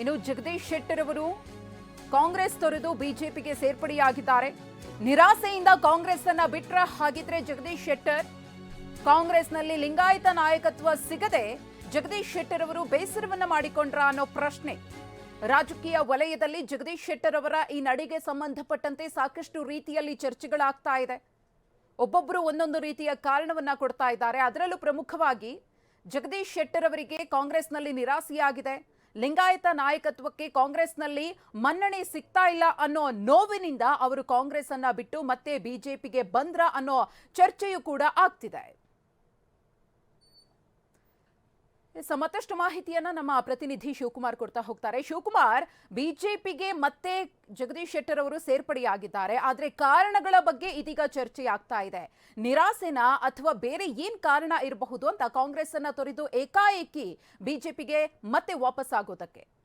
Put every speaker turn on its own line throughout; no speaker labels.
ಇನ್ನು ಜಗದೀಶ್ ಶೆಟ್ಟರ್ ಅವರು ಕಾಂಗ್ರೆಸ್ ತೊರೆದು ಬಿಜೆಪಿಗೆ ಸೇರ್ಪಡೆಯಾಗಿದ್ದಾರೆ. ನಿರಾಸೆಯಿಂದ ಕಾಂಗ್ರೆಸ್ ಅನ್ನ ಬಿಟ್ರ ಹಾಗಿದ್ರೆ ಜಗದೀಶ್ ಶೆಟ್ಟರ್ ಕಾಂಗ್ರೆಸ್ನಲ್ಲಿ ಲಿಂಗಾಯತ ನಾಯಕತ್ವ ಸಿಗದೆ ಜಗದೀಶ್ ಶೆಟ್ಟರ್ ಅವರು ಬೇಸರವನ್ನ ಮಾಡಿಕೊಂಡ್ರ ಅನ್ನೋ ಪ್ರಶ್ನೆ. ರಾಜಕೀಯ ವಲಯದಲ್ಲಿ ಜಗದೀಶ್ ಶೆಟ್ಟರ್ ಅವರ ಈ ನಡೆಗೆ ಸಂಬಂಧಪಟ್ಟಂತೆ ಸಾಕಷ್ಟು ರೀತಿಯಲ್ಲಿ ಚರ್ಚೆಗಳಾಗ್ತಾ ಇದೆ. ಒಬ್ಬೊಬ್ಬರು ಒಂದೊಂದು ರೀತಿಯ ಕಾರಣವನ್ನ ಕೊಡ್ತಾ ಇದ್ದಾರೆ. ಅದರಲ್ಲೂ ಪ್ರಮುಖವಾಗಿ ಜಗದೀಶ್ ಶೆಟ್ಟರ್ ಅವರಿಗೆ ಕಾಂಗ್ರೆಸ್ನಲ್ಲಿ ನಿರಾಸೆಯಾಗಿದೆ. ಲಿಂಗಾಯತ ನಾಯಕತ್ವಕ್ಕೆ ಕಾಂಗ್ರೆಸ್ನಲ್ಲಿ ಮನ್ನಣೆ ಸಿಗ್ತಾ ಇಲ್ಲ ಅನ್ನೋ ನೋವಿನಿಂದ ಅವರು ಕಾಂಗ್ರೆಸ್ ಅನ್ನ ಬಿಟ್ಟು ಮತ್ತೆ ಬಿಜೆಪಿಗೆ ಬಂದ್ರ ಅನ್ನೋ ಚರ್ಚೆಯೂ ಕೂಡ ಆಗ್ತಿದೆ. ಮತ್ತಷ್ಟು ಮಾಹಿತಿಯನ್ನ ನಮ್ಮ ಪ್ರತಿನಿಧಿ ಶಿವಕುಮಾರ್ ಕೊಡ್ತಾ ಹೋಗ್ತಾರೆ. ಶಿವಕುಮಾರ್, ಬಿಜೆಪಿಗೆ ಮತ್ತೆ ಜಗದೀಶ್ ಶೆಟ್ಟರ್ ಅವರು ಸೇರ್ಪಡೆಯಾಗಿದ್ದಾರೆ. ಆದ್ರೆ ಕಾರಣಗಳ ಬಗ್ಗೆ ಇದೀಗ ಚರ್ಚೆ ಆಗ್ತಾ ಇದೆ. ನಿರಾಸೆನ ಅಥವಾ ಬೇರೆ ಏನ್ ಕಾರಣ ಇರಬಹುದು ಅಂತ ಕಾಂಗ್ರೆಸ್ ಅನ್ನ ತೊರೆದು ಏಕಾಏಕಿ ಬಿಜೆಪಿಗೆ ಮತ್ತೆ ವಾಪಸ್ ಆಗೋದಕ್ಕೆ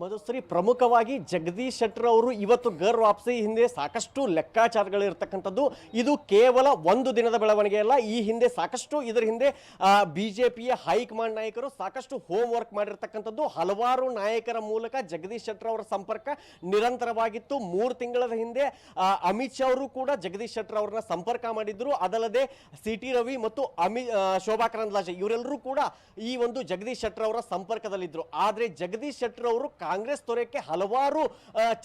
ಮಧುಶ್ರೀ, ಪ್ರಮುಖವಾಗಿ ಜಗದೀಶ್ ಶೆಟ್ಟರ್ ಅವರು ಇವತ್ತು ಗರ್ ವಾಪಸಿ ಹಿಂದೆ ಸಾಕಷ್ಟು ಲೆಕ್ಕಾಚಾರಗಳು ಇರತಕ್ಕಂಥದ್ದು ಇದು ಕೇವಲ ಒಂದು ದಿನದ ಬೆಳವಣಿಗೆ ಅಲ್ಲ, ಈ ಹಿಂದೆ ಸಾಕಷ್ಟು ಇದರ ಹಿಂದೆ ಬಿ ಜೆ ಪಿಯ ಹೈಕಮಾಂಡ್ ನಾಯಕರು ಸಾಕಷ್ಟು ಹೋಮ್ ವರ್ಕ್ ಮಾಡಿರ್ತಕ್ಕಂಥದ್ದು. ಹಲವಾರು ನಾಯಕರ ಮೂಲಕ ಜಗದೀಶ್ ಶೆಟ್ಟರ್ ಅವರ ಸಂಪರ್ಕ ನಿರಂತರವಾಗಿತ್ತು. ಮೂರು ತಿಂಗಳ ಹಿಂದೆ ಅಮಿತ್ ಶಾ ಅವರು ಕೂಡ ಜಗದೀಶ್ ಶೆಟ್ಟರ್ ಅವರನ್ನ ಸಂಪರ್ಕ ಮಾಡಿದ್ರು. ಅದಲ್ಲದೆ ಸಿ ಟಿ ರವಿ ಮತ್ತು ಅಮಿ ಶೋಭಾ ಕರಂದ್ಲಾಜೆ, ಇವರೆಲ್ಲರೂ ಕೂಡ ಈ ಒಂದು ಜಗದೀಶ್ ಶೆಟ್ಟರ್ ಅವರ ಸಂಪರ್ಕದಲ್ಲಿದ್ದರು. ಆದರೆ ಜಗದೀಶ್ ಶೆಟ್ಟರ್ ಅವರು ಕಾಂಗ್ರೆಸ್ ತೊರೆಯಕ್ಕೆ ಹಲವಾರು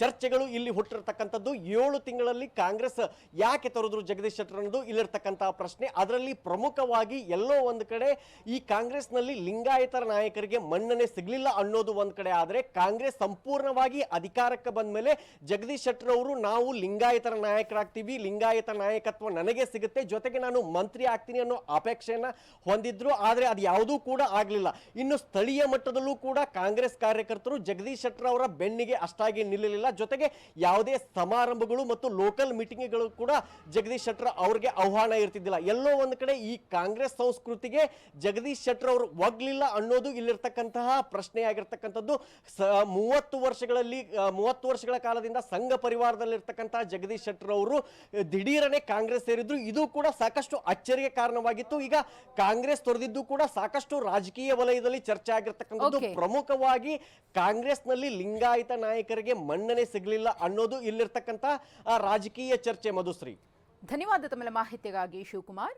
ಚರ್ಚೆಗಳು ಇಲ್ಲಿ ಹುಟ್ಟಿರ್ತಕ್ಕಂಥದ್ದು. ಏಳು ತಿಂಗಳಲ್ಲಿ ಕಾಂಗ್ರೆಸ್ ಯಾಕೆ ತೊರೆದ್ರು ಜಗದೀಶ್ ಶೆಟ್ಟರ್ ಅನ್ನೋದು ಇಲ್ಲಿರ್ತಕ್ಕಂತಹ ಪ್ರಶ್ನೆ. ಅದರಲ್ಲಿ ಪ್ರಮುಖವಾಗಿ ಎಲ್ಲೋ ಒಂದು ಕಡೆ ಈ ಕಾಂಗ್ರೆಸ್ನಲ್ಲಿ ಲಿಂಗಾಯತರ ನಾಯಕರಿಗೆ ಮನ್ನಣೆ ಸಿಗಲಿಲ್ಲ ಅನ್ನೋದು ಒಂದ್ ಕಡೆ. ಆದರೆ ಕಾಂಗ್ರೆಸ್ ಸಂಪೂರ್ಣವಾಗಿ ಅಧಿಕಾರಕ್ಕೆ ಬಂದ ಮೇಲೆ ಜಗದೀಶ್ ಶೆಟ್ಟರ್ ಅವರು, ನಾವು ಲಿಂಗಾಯತರ ನಾಯಕರಾಗ್ತೀವಿ, ಲಿಂಗಾಯತ ನಾಯಕತ್ವ ನನಗೆ ಸಿಗುತ್ತೆ, ಜೊತೆಗೆ ನಾನು ಮಂತ್ರಿ ಆಗ್ತೀನಿ ಅನ್ನೋ ಅಪೇಕ್ಷೆಯನ್ನ ಹೊಂದಿದ್ರು. ಆದರೆ ಅದು ಯಾವುದೂ ಕೂಡ ಆಗ್ಲಿಲ್ಲ. ಇನ್ನು ಸ್ಥಳೀಯ ಮಟ್ಟದಲ್ಲೂ ಕೂಡ ಕಾಂಗ್ರೆಸ್ ಕಾರ್ಯಕರ್ತರು ಜಗದೀಶ್ ಶೆಟ್ಟರ್ ಅವರ ಬೆನ್ನಿಗೆ ಅಷ್ಟಾಗಿ ನಿಲ್ಲಲಿಲ್ಲ. ಜೊತೆಗೆ ಯಾವುದೇ ಸಮಾರಂಭಗಳು ಮತ್ತು ಲೋಕಲ್ ಮೀಟಿಂಗ್ಗಳು ಕೂಡ ಜಗದೀಶ್ ಶೆಟ್ಟರ್ ಅವ್ರಿಗೆ ಆಹ್ವಾನ ಇರ್ತಿದ್ದಿಲ್ಲ. ಎಲ್ಲೋ ಒಂದು ಕಡೆ ಈ ಕಾಂಗ್ರೆಸ್ ಸಂಸ್ಕೃತಿಗೆ ಜಗದೀಶ್ ಶೆಟ್ಟರ್ ಅವರು ಒಗ್ಲಿಲ್ಲ ಅನ್ನೋದು ಇಲ್ಲಿರ್ತಕ್ಕಂತಹ ಪ್ರಶ್ನೆಯಾಗಿರ್ತಕ್ಕಂಥದ್ದು. ಸ ಮೂವತ್ತು ವರ್ಷಗಳಲ್ಲಿ ಮೂವತ್ತು ವರ್ಷಗಳ ಕಾಲದಿಂದ ಸಂಘ ಪರಿವಾರದಲ್ಲಿರ್ತಕ್ಕಂತಹ ಜಗದೀಶ್ ಶೆಟ್ಟರ್ ಅವರು ದಿಢೀರನೆ ಕಾಂಗ್ರೆಸ್ ಸೇರಿದ್ರು. ಇದು ಕೂಡ ಸಾಕಷ್ಟು ಅಚ್ಚರಿಗೆ ಕಾರಣವಾಗಿತ್ತು. ಈಗ ಕಾಂಗ್ರೆಸ್ ತೊರೆದಿದ್ದು ಕೂಡ ಸಾಕಷ್ಟು ರಾಜಕೀಯ ವಲಯದಲ್ಲಿ ಚರ್ಚೆ ಆಗಿರ್ತಕ್ಕಂಥದ್ದು.
ಪ್ರಮುಖವಾಗಿ
ಪ್ರಮುಖವಾಗಿ ಕಾಂಗ್ರೆಸ್ನಲ್ಲಿ ಲಿಂಗಾಯತ ನಾಯಕರಿಗೆ ಮನ್ನಣೆ ಸಿಗಲಿಲ್ಲ ಅನ್ನೋದು ಇಲ್ಲಿರ್ತಕ್ಕಂಥ ರಾಜಕೀಯ ಚರ್ಚೆ ಮಧುಶ್ರೀ.
ಧನ್ಯವಾದ ತಮ್ಮ ಮಾಹಿತಿಗಾಗಿ ಶಿವಕುಮಾರ್.